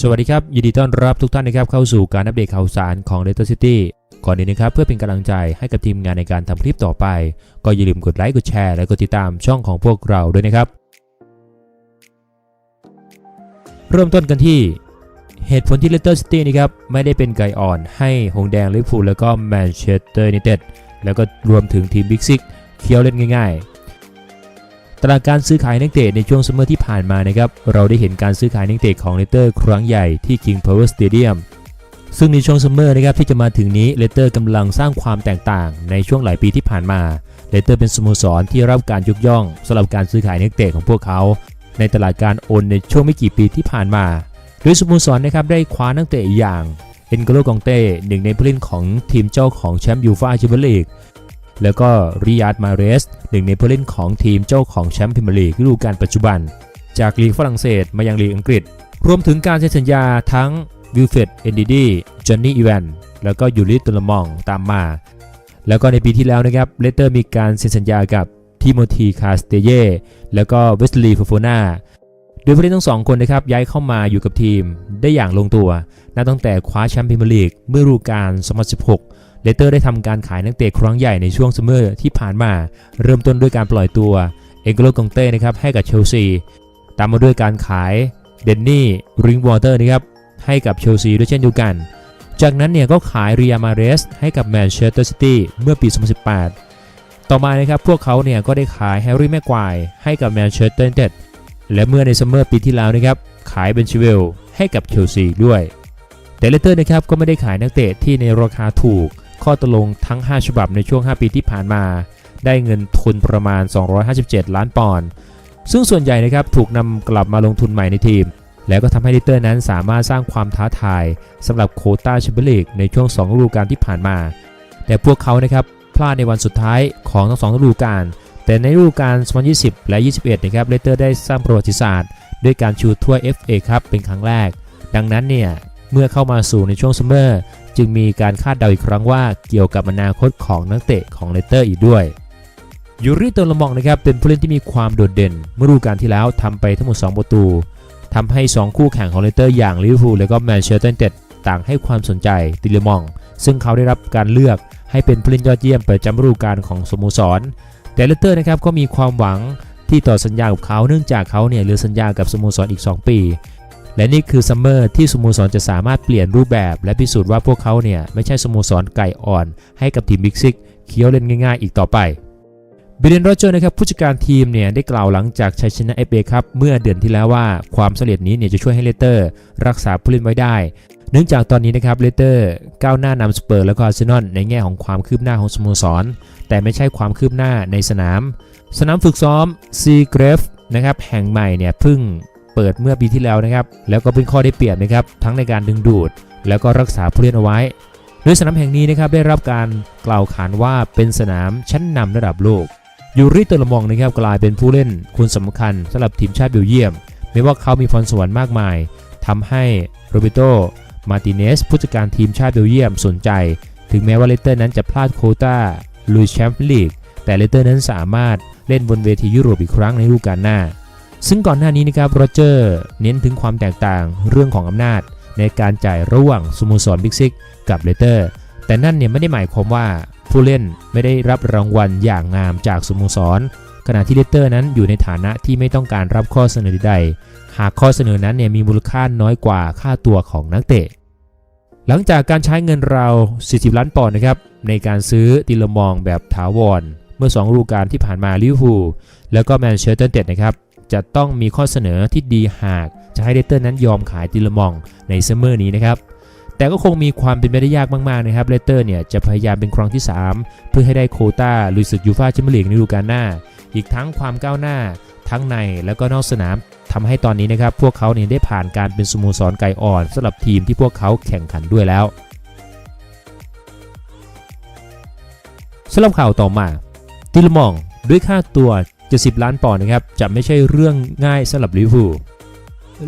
สวัสดีครับ ยินดีต้อนรับทุกท่านนะครับเข้าสู่การอัปเดตข่าวสารของ Leicester City ก่อนอื่นนะครับเพื่อเป็นกำลังใจให้กับทีมงานในการทำคลิปต่อไป ก็อย่าลืมกดไลค์กดแชร์และกดติดตามช่องของพวกเราด้วยนะครับ เริ่มต้นกันที่ เหตุผลที่ Leicester City นะครับไม่ได้เป็นไก่อ่อนให้หงแดงลิเวอร์พูลแล้วก็แมนเชสเตอร์ยูไนเต็ดแล้วก็รวมถึงทีมบิ๊กซิกเคี้ยวเล่นง่ายๆ ตลาดการซื้อขายนักเตะในช่วงซัมเมอร์ที่ผ่านมานะครับ เราได้เห็นการซื้อขายนักเตะของเลสเตอร์ครั้งใหญ่ที่ King Power Stadium ซึ่งในช่วงซัมเมอร์นะครับที่จะมาถึงนี้เลสเตอร์กำลังสร้างความแตกต่างในช่วงหลายปีที่ผ่านมาเลสเตอร์เป็นสโมสรที่รับการยกย่องสำหรับการซื้อขายนักเตะของพวกเขา ในตลาดการโอนในช่วงไม่กี่ปีที่ผ่านมาโดยสโมสรนะครับได้คว้านักเตะอย่างเอ็นโกโลกองเต้หนึ่งในผู้เล่นของทีมเจ้าของแชมป์ยูฟ่าแชมเปี้ยนลีก แล้วก็ริยาดมาเรสหนึ่งในผู้เล่นของทีมเจ้าของแชมป์พรีเมียร์ลีกฤดูกาลปัจจุบัน จากลีกฝรั่งเศสมายังลีกอังกฤษ รวมถึงการเซ็นสัญญาทั้งวิลเฟดเอนดิดีจอห์นนี่อีแวนแล้วก็ยูริตุลมองตามมา แล้วก็ในปีที่แล้วนะครับเลสเตอร์มีการเซ็นสัญญากับทิโมธีคาสเตเยแล้วก็เวสลีย์ฟโฟนาโดยผู้เล่นทั้งสองคนนะครับย้ายเข้ามาอยู่กับทีมได้อย่างลงตัวนับตั้งแต่คว้าแชมป์พรีเมียร์ลีกเมื่อฤดูกาล2016 เลสเตอร์ได้ทำการขายนักเตะครั้งใหญ่ในช่วงซัมเมอร์ที่ผ่านมา เริ่มต้นด้วยการปล่อยตัวเองโกลกองเต้นะครับให้กับเชลซี ตามมาด้วยการขายเดนนี่ริงวอเตอร์นะครับให้กับเชลซีด้วยเช่นเดียวกัน จากนั้นเนี่ยก็ขายเรียมาเรสให้กับแมนเชสเตอร์ซิตี้เมื่อปี 2018 ต่อมานะครับพวกเขาเนี่ยก็ได้ขายแฮร์รี่แม็กควายให้กับแมนเชสเตอร์ยูไนเต็ดและเมื่อในซัมเมอร์ปีที่แล้วนะครับขายเบนชิเวลให้กับเชลซีด้วย แต่เลเตอร์นะครับก็ไม่ได้ขายนักเตะที่ในราคาถูก ข้อตกลงทั้ง 5 ฉบับในช่วง 5 ปีที่ผ่านมา ได้เงินทุนประมาณ 257 ล้านปอนด์ซึ่งส่วนใหญ่นะครับถูกนำกลับมาลงทุนใหม่ในทีม แล้วก็ทำให้ลิเตอร์นั้นสามารถสร้างความท้าทายสำหรับโคต้าแชมเปี้ยนลีกในช่วง2ฤดูกาลที่ผ่านมา แต่พวกเขานะครับพลาดในวันสุดท้ายของทั้งสองฤดูกาลแต่ในฤดูกาล 2020 และ 21 นะครับเลสเตอร์ได้สร้างประวัติศาสตร์ ด้วยการชูถ้วย FA ครับเป็นครั้งแรก ดังนั้นเนี่ย เมื่อเข้ามาสู่ในช่วงซัมเมอร์จึงมีการคาดเดาอีกครั้งว่าเกี่ยวกับอนาคตของนักเตะของเลสเตอร์อีกด้วยยูริตอลมองนะครับเป็นผู้เล่นที่มีความโดดเด่น เมื่อฤดูกาลที่แล้วทำไปทั้งหมด 2 ประตูทำให้ 2 คู่แข่งของเลสเตอร์อย่างลิเวอร์พูลและก็แมนเชสเตอร์ยูไนเต็ดต่างให้ความสนใจติเลมอง ซึ่งเขาได้รับการเลือกให้เป็นผู้เล่นยอดเยี่ยมประจำฤดูกาลของสโมสร แต่เลสเตอร์นะครับก็มีความหวังที่ต่อสัญญากับเขาเนื่องจากเขาเนี่ยเหลือสัญญากับสโมสรอีก 2 ปี และนี่คือซัมเมอร์ที่สโมสรจะสามารถเปลี่ยนรูปแบบและพิสูจน์ว่าพวกเขาเนี่ยไม่ใช่สโมสรไก่อ่อน ให้กับทีมบิ๊กซิกเคี้ยวเล่นง่ายๆ อีกต่อไปบิเลนโรเจอร์นะครับผู้จัดการทีมเนี่ยได้กล่าวหลังจากชัยชนะเอฟเอครับเมื่อเดือนที่แล้วว่าความสำเร็จนี้เนี่ยจะช่วยให้เลเตอร์ รักษาผู้เล่นไว้ได้ เนื่องจากตอนนี้นะครับเลเตอร์ก้าวหน้านำสเปอร์แล้วก็อาร์เซนอลในแง่ของความคืบหน้าของสโมสร แต่ไม่ใช่ความคืบหน้าในสนาม สนามฝึกซ้อมซีเกรฟนะครับแห่งใหม่เนี่ยเพิ่ง เปิดเมื่อปีที่แล้วนะครับ แล้วก็เป็นข้อได้เปรียบนะครับทั้งในการดึงดูด แล้วก็รักษาผู้เล่นเอาไว้โดยสนามแห่งนี้นะครับได้รับการกล่าวขานว่าเป็นสนามชั้นนำระดับโลกยูริเตอร์ลมองนะครับกลายเป็นผู้เล่นคนสำคัญสำหรับทีมชาติเบลเยียม ไม่ว่าเขามีพรสวรรค์มากมายทำให้โรเบโตมาติเนสผู้จัดการทีมชาติเบลเยียมสนใจ ถึงแม้ว่าเลเตอร์นั้นจะพลาดโคตาลุยแชมเปี้ยนลีกแต่เลเตอร์นั้นสามารถเล่นบนเวทียุโรปอีกครั้งในฤดูกาลหน้า ซึ่งก่อนหน้านี้นะครับโรเจอร์เน้นถึงความแตกต่างเรื่องของอำนาจ ในการจ่ายระหว่างสโมสรบิ๊กซิกกับเลเตอร์แต่นั่นเนี่ยไม่ได้หมายความว่าผู้เล่นไม่ได้รับรางวัลอย่างงามจากสโมสร ขณะที่เลเตอร์นั้นอยู่ในฐานะที่ไม่ต้องการรับข้อเสนอใด หากข้อเสนอนั้นเนี่ยมีมูลค่าน้อยกว่าค่าตัวของนักเตะ หลังจากการใช้เงินราว40 ล้านปอนด์นะครับในการซื้อติลมองแบบถาวร เมื่อ 2 ฤดูกาลที่ผ่านมาลิเวอร์พูลแล้วก็แมนเชสเตอร์ยูไนเต็ดนะครับ จะต้องมีข้อเสนอที่ดีหากจะให้เลสเตอร์นั้นยอมขายติลมองในซัมเมอร์นี้นะครับแต่ก็คงมีความเป็นไปได้ยากมากๆนะครับเลสเตอร์เนี่ยจะพยายามเป็นครั้งที่ 3 เพื่อให้ได้โคตาลุยศึกยูฟ่าแชมเปี้ยนลีกในฤดูกาลหน้า อีกทั้งความก้าวหน้า ทั้งในและก็นอกสนามทำให้ตอนนี้นะครับ พวกเขาเนี่ยได้ผ่านการเป็นสโมสรไก่อ่อนสำหรับทีมที่พวกเขาแข่งขันด้วยแล้วสำหรับข่าวต่อมาติลมองด้วยค่าตัว 70 ล้านปอนด์นะครับจะไม่ใช่เรื่องง่ายสำหรับลิเวอร์พูล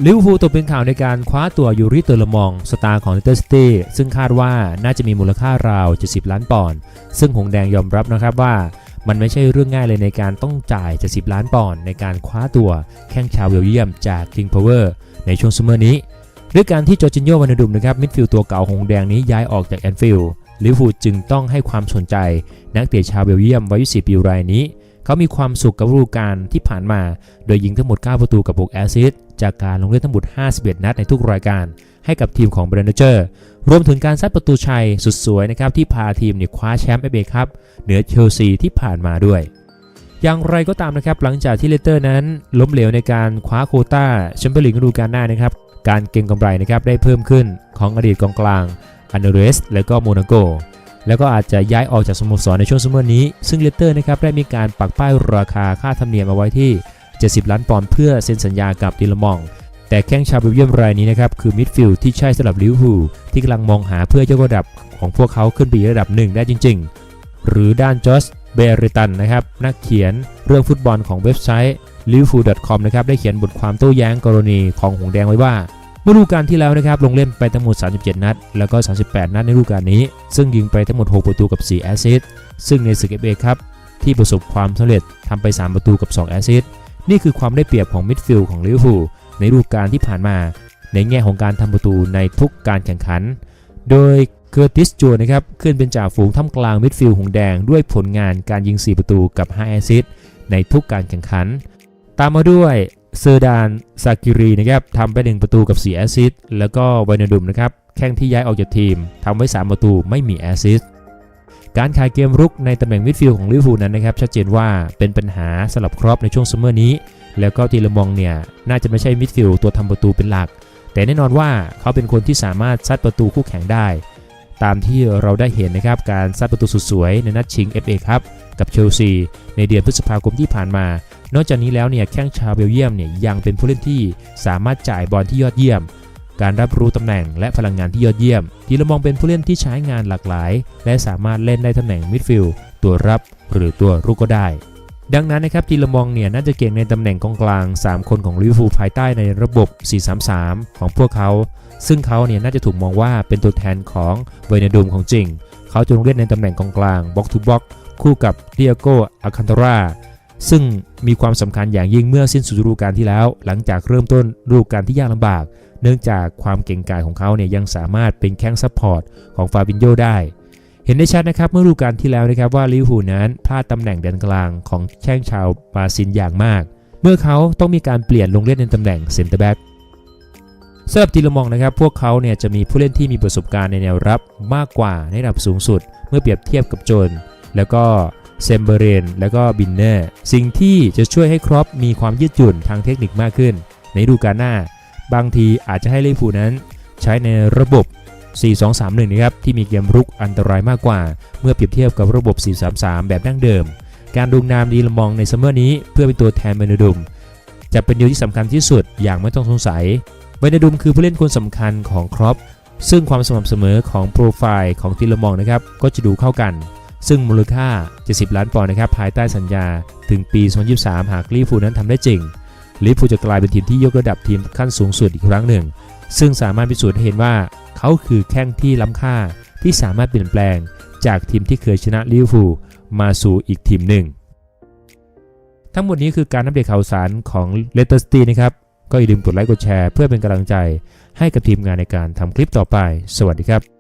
ลิเวอร์พูลตกเป็นข่าวในการคว้าตัวยูริเตอร์ลมอง สตาร์ของเลสเตอร์ซิตี้ซึ่งคาดว่าน่าจะมีมูลค่าราว 70 ล้านปอนด์ซึ่งหงแดงยอมรับนะครับว่ามันไม่ใช่เรื่องง่ายเลยในการต้องจ่าย 70 ล้านปอนด์ในการคว้าตัวแข้งชาวเบลเยียมจาก King Power ในช่วงซัมเมอร์นี้ด้วยการที่โจจินโยวานดุมนะครับมิดฟิลด์ตัวเก่าของหงแดงนี้ย้ายออกจากแอนฟิลด์ลิเวอร์พูลจึงต้องให้ความสนใจนักเตะชาวเบลเยียมวัย24ปีรายนี้ เขามีความสุขกับฤดูกาลที่ผ่านมา โดยยิงทั้งหมด 9 ประตูกับ 6 แอสซิสต์จากการลงเล่นทั้งหมด 51 นัดในทุกรายการ ให้กับทีมของเบรนเจอร์ รวมถึงการซัดประตูชัยสุดสวยนะครับที่พาทีมเนี่ยคว้าแชมป์เอเบครับเหนือเชลซีที่ผ่านมาด้วยอย่างไรก็ตามนะครับหลังจากที่เลสเตอร์นั้นล้มเหลวในการคว้าโคต้าแชมเปี้ยนลีกฤดูกาลหน้านะครับการเก็งกำไรนะครับได้เพิ่มขึ้นของอดีตกองกลางอันเดเรสและก็โมนาโก แล้วก็อาจจะย้ายออกจากสโมสรในช่วงซัมเมอร์นี้ ซึ่งเลสเตอร์นะครับได้มีการปักป้ายราคาค่าธรรมเนียมเอาไว้ที่ 70 ล้านปอนด์เพื่อเซ็นสัญญากับดิลมอง แต่แข้งชาวเบลเยียมรายนี้นะครับคือมิดฟิลด์ที่ใช่สำหรับลิเวอร์พูลที่กำลังมองหาเพื่อยกระดับของพวกเขาขึ้นไประดับหนึ่งได้จริง ๆ หรือด้านจอสเบริตันนะครับนักเขียนเรื่องฟุตบอลของเว็บไซต์ liverpool.com นะครับได้เขียนบทความโต้แย้งกรณีของหงแดงไว้ว่า ฤดูกาลที่แล้วนะครับลงเล่นไปทั้งหมด 37 นัด แล้วก็ 38 นัดในฤดูกาลนี้ ซึ่งยิงไปทั้งหมด 6 ประตูกับ 4 แอสซิสต์ซึ่งในศึกเอฟเอครับที่ประสบความสำเร็จทำไป 3 ประตูกับ 2 แอสซิสต์นี่คือความได้เปรียบของมิดฟิลด์ของลิเวอร์พูลในฤดูกาลที่ผ่านมา ในแง่ของการทำประตูในทุกการแข่งขัน โดยเคอร์ติสจูนะครับขึ้นเป็นจ่าฝูงท่ามกลางมิดฟิลด์หงแดงด้วยผลงานการยิง 4 ประตูกับ 5 แอสซิสต์ในทุกการแข่งขัน ตามมาด้วย เซอร์ดานซากิรีนะครับทำไป 1 ประตูกับ 4 แอสซิสต์แล้วก็ไวนาดุมนะครับแข้งที่ย้ายออกจากทีมทำไว้ 3 ประตูไม่มีแอสซิสต์การขายเกมรุกในตำแหน่งมิดฟิลด์ของลิเวอร์พูลนั้นนะครับชัดเจนว่าเป็นปัญหาสำหรับครอปในช่วงซัมเมอร์นี้ แล้วก็ตีละมองเนี่ยน่าจะไม่ใช่มิดฟิลด์ตัวทำประตูเป็นหลัก แต่แน่นอนว่าเขาเป็นคนที่สามารถซัดประตูคู่แข่งได้ ตามที่เราได้เห็นนะครับการซัดประตูสุดสวยในนัดชิง FA ครับกับเชลซีในเดือนพฤษภาคมที่ผ่านมา นอกจากนี้แล้วเนี่ยแข้งชาวเบลเยียมเนี่ยยังเป็นผู้เล่นที่สามารถจ่ายบอลที่ยอดเยี่ยม การรับรู้ตำแหน่งและพลังงานที่ยอดเยี่ยม ทีละมองเป็นผู้เล่นที่ใช้งานหลากหลาย และสามารถเล่นได้ตำแหน่งมิดฟิลด์ตัวรับหรือตัวรุกก็ได้ ดังนั้นนะครับทีละมองเนี่ยน่าจะเก่งในตำแหน่งกองกลาง 3 คนของลิเวอร์พูลภายใต้ในระบบ 4-3-3 ของพวกเขา ซึ่งเขาเนี่ยน่าจะถูกมองว่าเป็นตัวแทนของเวเนดูมของจริง เขาจะลงเล่นในตำแหน่งกองกลางบ็อกทูบ็อกคู่กับเดียโกอาคันตรา ซึ่งมีความสำคัญอย่างยิ่งเมื่อสิ้นสุดฤดูกาลที่แล้ว หลังจากเริ่มต้นฤดูกาลที่ยากลำบาก เนื่องจากความเก่งกาจของเขาเนี่ยยังสามารถเป็นแข้งซัพพอร์ตของฟาบินโยได้ เห็นได้ชัดนะครับเมื่อฤดูกาลที่แล้วนะครับว่าลิเวอร์พูลนั้นพลาดตำแหน่งแดนกลางของแข้งชาวบราซิลอย่างมาก เมื่อเขาต้องมีการเปลี่ยนลงเล่นในตำแหน่งเซนเตอร์แบ็กสำหรับทีละมองนะครับพวกเขาเนี่ยจะมีผู้เล่นที่มีประสบการณ์ในแนวรับมากกว่าในระดับสูงสุด เมื่อเปรียบเทียบกับโจนแล้วก็ เซมเบเรนแล้วก็บินเนอร์สิ่งที่จะช่วยให้ครอปมีความยืดหยุ่นทางเทคนิคมากขึ้น ในดูกาลหน้า บางทีอาจจะให้ลิเวอร์พูนั้น ใช้ในระบบ 4-2-3-1 นะครับ ที่มีเกมรุกอันตรายมากกว่า เมื่อเปรียบเทียบกับระบบ 4-3-3 แบบดั้งเดิม การดูนามดีละมองในซัมเมอร์นี้เพื่อเป็นตัวแทนเบนดุม จะเป็นดีลที่สำคัญที่สุดอย่างไม่ต้องสงสัยเบนดุมคือผู้เล่นคนสำคัญของครอปซึ่งความสม่ำเสมอของโปรไฟล์ของทีละมองนะครับก็จะดูเข้ากัน ซึ่งมูลค่า 70 ล้านปอนด์นะครับภายใต้สัญญาถึงปี 2023 หากลิเวอร์พูนั้นทำได้จริงลิเวอร์พูจะกลายเป็นทีมที่ยกระดับทีมขั้นสูงสุดอีกครั้งหนึ่ง ซึ่งสามารถพิสูจน์ให้เห็นว่า เขาคือแข้งที่ล้ำค่าที่สามารถเปลี่ยนแปลง จากทีมที่เคยชนะลิเวอร์พูมาสู่อีกทีมหนึ่ง ทั้งหมดนี้คือการอัปเดตข่าวสารของเลสเตอร์สตีนะครับก็อย่าลืมกดไลค์กดแชร์เพื่อเป็นกำลังใจให้กับทีมงานในการทำคลิปต่อไป สวัสดีครับ